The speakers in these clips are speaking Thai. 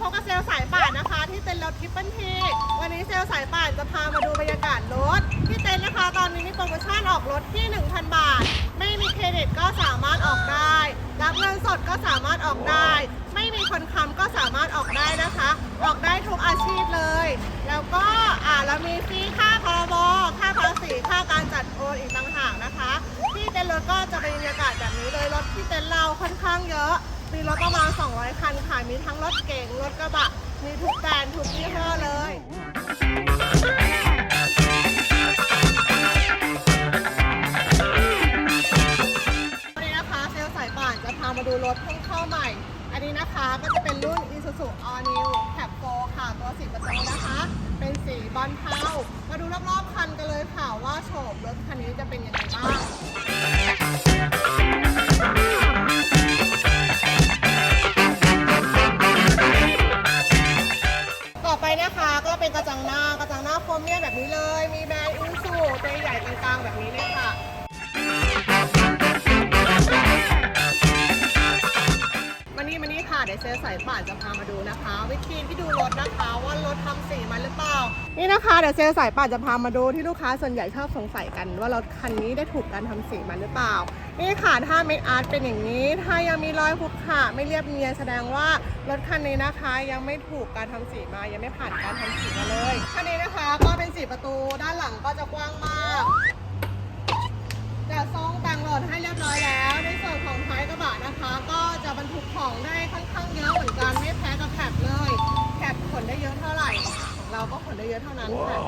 พบกับเซลล์สายป่านนะคะ ที่เต็นท์รถทิปเปิลทีวันนี้เซลล์สายป่านจะพามาดูบรรยากาศรถที่เต็นท์นะคะตอนนี้มีโปรโมชั่นออกรถที่ 1,000 บาท ไม่มีเครดิตก็สามารถออกได้ รับเงินสดก็สามารถออกได้ ไม่มีคนค้ำก็สามารถออกได้นะคะ ออกได้ทุกอาชีพเลย แล้วก็อ่าเรามีฟรีค่าพรบค่าภาษีค่าการจัดโอนอีกต่างหากนะคะ ที่เต็นท์รถก็จะเป็นบรรยากาศแบบนี้เลยรถที่เต็นท์เราค่อนข้างเยอะ มีรถประมาณ 200 คันค่ะ มีทั้งรถเก๋ง รถกระบะ มีทุกแบรนด์ทุกยี่ห้อเลย วันนี้นะคะเซลล์สายป่านจะพามาดูรถเพิ่งเข้าใหม่ อันนี้นะคะก็จะเป็นรุ่น Isuzu All New Cab 4ค่ะ ตัวสีประตูนะคะ เป็นสีบอลเทา มาดูรอบๆคันกันเลยค่ะว่าโฉมรถคันนี้จะเป็นยังไงบ้าง แบบนี้เลย มีแบรนด์อินซูตัวใหญ่กลางๆแบบนี้เลยค่ะ นี่มานี่ค่ะ เดี๋ยวเซลลสายป่านจะพามาดูนะคะ วิธีที่ดูรถนะคะว่ารถทำสีมาหรือเปล่า นี่นะคะเดี๋ยวเซลลสายป่านจะพามาดูที่ลูกค้าส่วนใหญ่ชอบสงสัยกัน ว่ารถคันนี้ได้ถูกการทำสีมาหรือเปล่า นี่ค่ะถ้าเม็ดอาร์ตเป็นอย่างนี้ ถ้ายังมีรอยขรุขระไม่เรียบเนียนแสดงว่ารถคันนี้นะคะ ยังไม่ถูกการทำสีมายังไม่ผ่านการทำสีมาเลยคันนี้นะคะก็เป็นสีประตูด้านหลังก็จะกว้างมากจะทรงแต่งโหลดให้เรียบร้อยแล้วในส่วนของท้ายกระบะนะคะ เราก็ขนได้เยอะเท่านั้นค่ะ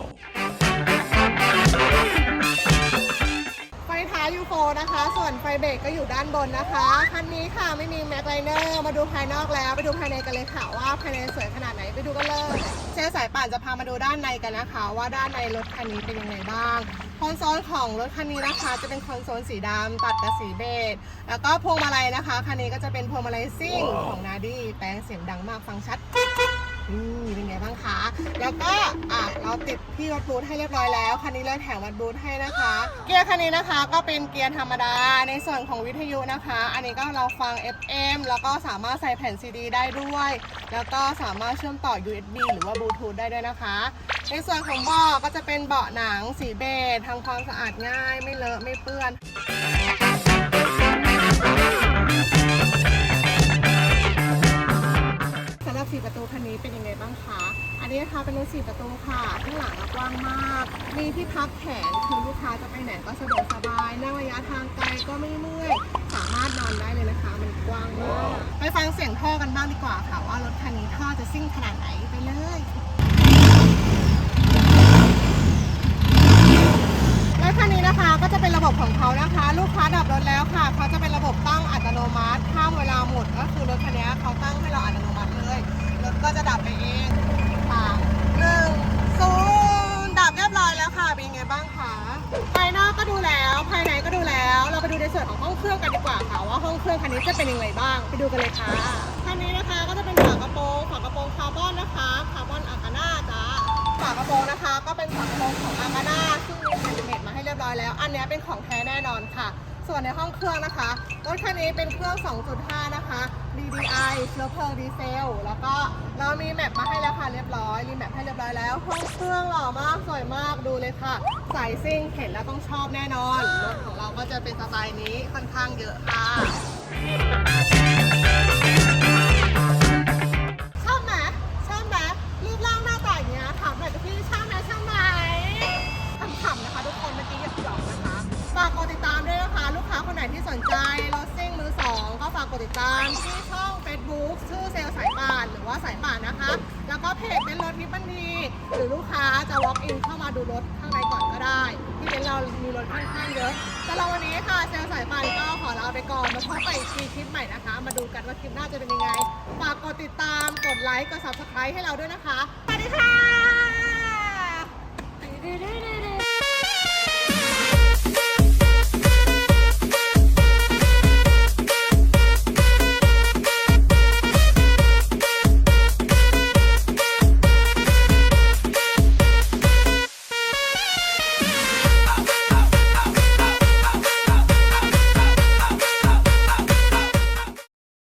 ไฟท้ายยูโฟนะคะ ส่วนไฟเบรกก็อยู่ด้านบนนะคะคันนี้ค่ะไม่มีแม็กไลเนอร์มาดูภายนอกแล้ว ไปดูภายในกันเลยค่ะว่าภายในสวยขนาดไหนไปดูกันเลยเซลลสายป่านจะพามาดูด้านในกันนะคะ ว่าด้านในรถคันนี้เป็นยังไงบ้างคอนโซลของรถคันนี้นะคะ จะเป็นคอนโซลสีดำตัดกับสีเบจแล้วก็พวงมาลัยนะคะคันนี้ก็จะเป็นพวงมาลัยซิ่งของนาดีแปลงเสียงดังมากฟังชัด นี่เป็นไงบ้างคะ แล้วก็อะเราติดที่วัดบลูทให้เรียบร้อยแล้วคันนี้เลยแถมวัดบูทให้นะคะ เกียร์คันนี้นะคะก็เป็นเกียร์ธรรมดาในส่วนของวิทยุนะคะ อันนี้ก็เราฟัง FM แล้วก็สามารถใส่แผ่นซีดีได้ด้วย แล้วก็สามารถเชื่อมต่อ USB หรือว่าบลูทูธได้ด้วยนะคะ ในส่วนของเบาะก็จะเป็นเบาะหนังสีเบจทำความสะอาดง่าย ไม่เลอะไม่เปื้อน สำหรับสีประตูคันนี้เป็นยังไงบ้างคะ อันนี้นะคะเป็นรถสีประตูค่ะ ข้างหลังกว้างมาก มีที่พับแขนคือลูกค้าจะไปไหนก็สะดวกสบาย นั่งระยะทางไกลก็ไม่เมื่อย สามารถนอนได้เลยนะคะ มันกว้างมาก ไปฟังเสียงท่อกันบ้างดีกว่าค่ะ ว่ารถคันนี้ท่อจะซิ่งขนาดไหนไปเลยรถคันนี้นะคะก็จะเป็นระบบของเขานะคะ ลูกค้าดับรถแล้วค่ะเขาจะเป็นระบบตั้งอัตโนมัติ ข้ามเวลาหมดก็คือรถคันนี้เขาตั้งให้เราอัตโนมัติเลย รถก็จะดับไปเองค่ะหนึ่งศูนย์ดับเรียบร้อยแล้วค่ะ เป็นไงบ้างคะภายนอกก็ดูแล้ว ภายในก็ดูแล้ว เราไปดูในส่วนของห้องเครื่องกันดีกว่าค่ะ ว่าห้องเครื่องคันนี้จะเป็นยังไงบ้าง ไปดูกันเลยค่ะ คันนี้นะคะก็จะเป็นฝากระโปรง ฝากระโปรงคาร์บอนนะคะ คาร์บอนอากาน่าจ้าฝากระโปรงนะคะ ก็เป็นฝากระโปรงของอากาน่าซึ่งมีแผ่นเมตมาให้เรียบร้อยแล้ว อันนี้เป็นของแท้แน่นอนค่ะ ส่วนในห้องเครื่องนะคะรถคันนี้เป็นเครื่อง 2.5 นะคะ DDI เชื้อเพลิงดีเซล แล้วก็เรามีแมปมาให้แล้วค่ะเรียบร้อยรีแมปให้เรียบร้อยแล้ว ห้องเครื่องหล่อมากสวยมากดูเลยค่ะ สายซิ่งเห็นแล้วต้องชอบแน่นอน รถของเราก็จะเป็นสไตล์นี้ค่อนข้างเยอะค่ะ กดติดตามที่ช่อง Facebook ชื่อเซลสายป่านหรือว่าสายป่านนะคะ แล้วก็เพจเป็นรถทิปปันดีหรือลูกค้าจะ walk in เข้ามาดูรถข้างในก่อนก็ได้ ที่เป็นเรามีรถค่อนข้างเยอะสำหรับวันนี้ค่ะเซลลสายป่านก็ขอลาไปก่อนมาพบกันอีกทีคลิปใหม่นะคะ มาดูกันว่าคลิปหน้าจะเป็นยังไงฝากกดติดตามกดไลค์กด subscribe ให้เราด้วยนะคะสวัสดีค่ะ